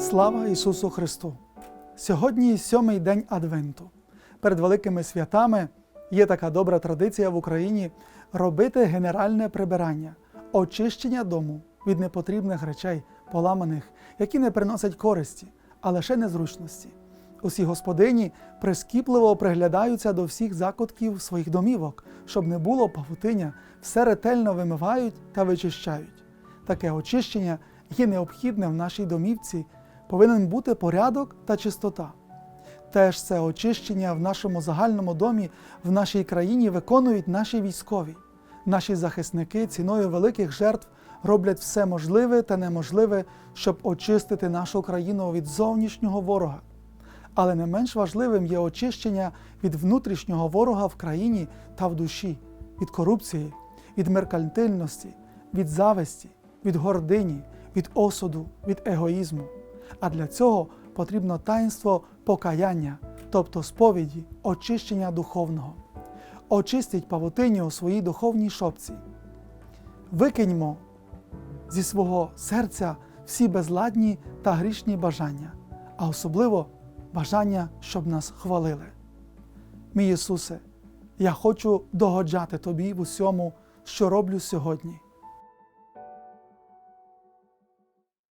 Слава Ісусу Христу! Сьогодні сьомий день Адвенту. Перед великими святами є така добра традиція в Україні робити генеральне прибирання, очищення дому від непотрібних речей, поламаних, які не приносять користі, а лише незручності. Усі господині прискіпливо приглядаються до всіх закутків своїх домівок, щоб не було павутиння, все ретельно вимивають та вичищають. Таке очищення є необхідне в нашій домівці, повинен бути порядок та чистота. Теж це очищення в нашому загальному домі, в нашій країні виконують наші військові. Наші захисники ціною великих жертв роблять все можливе та неможливе, щоб очистити нашу країну від зовнішнього ворога. Але не менш важливим є очищення від внутрішнього ворога в країні та в душі, від корупції, від меркантильності, від зависті, від гордині, від осуду, від егоїзму. А для цього потрібно таїнство покаяння, тобто сповіді, очищення духовного. Очистіть павутиню у своїй духовній шопці. Викиньмо зі свого серця всі безладні та грішні бажання, а особливо бажання, щоб нас хвалили. Мій Ісусе, я хочу догоджати Тобі в усьому, що роблю сьогодні.